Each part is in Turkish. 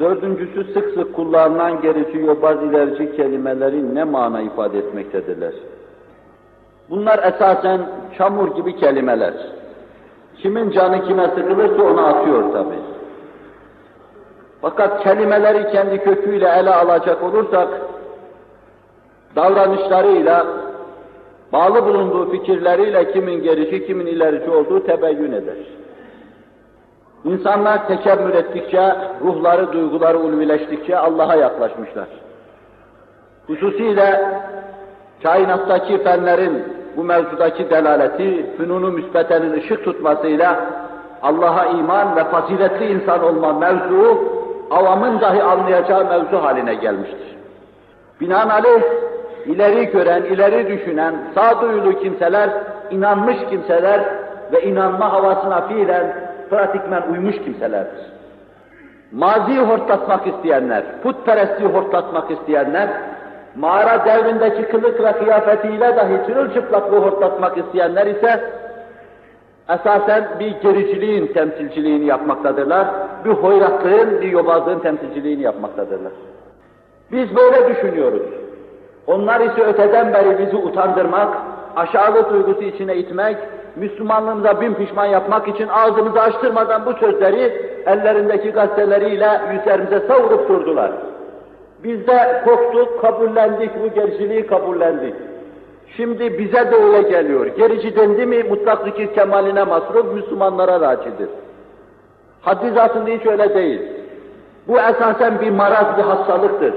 Dördüncüsü sık sık kullanılan gerici, yobaz, ilerici kelimeleri ne mana ifade etmektedirler? Bunlar esasen çamur gibi kelimeler. Kimin canı kime sıkılırsa onu atıyor tabi. Fakat kelimeleri kendi köküyle ele alacak olursak, davranışlarıyla, bağlı bulunduğu fikirleriyle kimin gerici, kimin ilerici olduğu tebeyyün eder. İnsanlar tekemmül ettikçe, ruhları, duyguları ulvileştikçe Allah'a yaklaşmışlar. Hususiyle kainattaki fenlerin bu mevzudaki delaleti, fünunu müsbetenin ışık tutmasıyla Allah'a iman ve faziletli insan olma mevzuu, avamın dahi anlayacağı mevzu haline gelmiştir. Binaenaleyh, ileri gören, ileri düşünen, sağduyulu kimseler, inanmış kimseler ve inanma havasına fiilen, pratikmen uymuş kimselerdir. Maziyi hortlatmak isteyenler, putperestliği hortlatmak isteyenler, mağara devrindeki kılık ve kıyafetiyle dahi çırılçıplaklığı hortlatmak isteyenler ise esasen bir gericiliğin temsilciliğini yapmaktadırlar, bir hoyratlığın, bir yobazlığın temsilciliğini yapmaktadırlar. Biz böyle düşünüyoruz. Onlar ise öteden beri bizi utandırmak, aşağılık duygusu içine itmek, Müslümanlığımıza bin pişman yapmak için ağzımızı açtırmadan bu sözleri ellerindeki gazeteleriyle yüzlerimize savurup durdular. Biz de korktuk, kabullendik, bu gericiliği kabullendik. Şimdi bize de öyle geliyor. Gerici dendi mi mutlak zikir kemaline masruf Müslümanlara racidir. Haddi zatında hiç öyle değil. Bu esasen bir maraz, bir hastalıktır.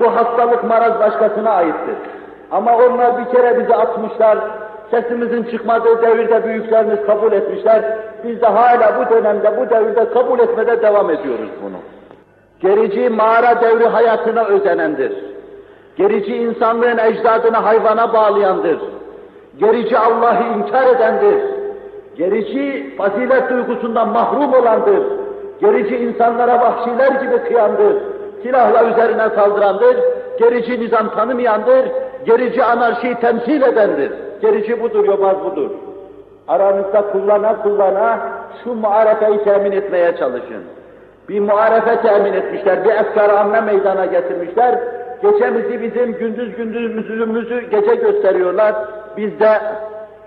Bu hastalık maraz başkasına aittir. Ama onlar bir kere bizi atmışlar, sesimizin çıkmadığı devirde büyüklerimiz kabul etmişler. Biz de hala bu dönemde, bu devirde kabul etmede devam ediyoruz bunu. Gerici mağara devri hayatına özenendir. Gerici insanlığın ecdadını hayvana bağlayandır. Gerici Allah'ı inkar edendir. Gerici fazilet duygusundan mahrum olandır. Gerici insanlara vahşiler gibi kıyandır. Silahla üzerine saldırandır. Gerici nizam tanımayandır. Gerici anarşiyi temsil edendir. Gerici budur, yobaz budur. Aranızda kullana kullana şu muarefeyi temin etmeye çalışın. Bir muarefe temin etmişler, bir efkar amme meydana getirmişler. Gecemizi bizim gündüz gündüzümüzü gece gösteriyorlar. Biz de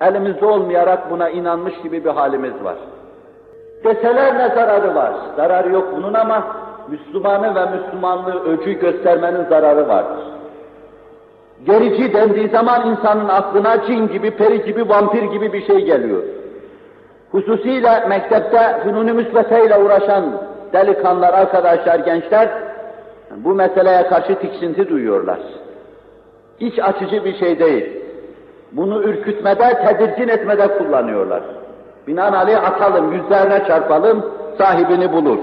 elimizde olmayarak buna inanmış gibi bir halimiz var. Deseler ne zararı var? Zararı yok bunun ama Müslümanı ve Müslümanlığı öcü göstermenin zararı vardır. Gerici dendiği zaman insanın aklına cin gibi, peri gibi, vampir gibi bir şey geliyor. Hususiyle mektepte fünun-u müsbeteyle uğraşan delikanlılar, arkadaşlar, gençler bu meseleye karşı tiksinti duyuyorlar. İç açıcı bir şey değil. Bunu ürkütmede, tedirgin etmede kullanıyorlar. Binaenaleyh atalım, yüzlerine çarpalım, sahibini bulur.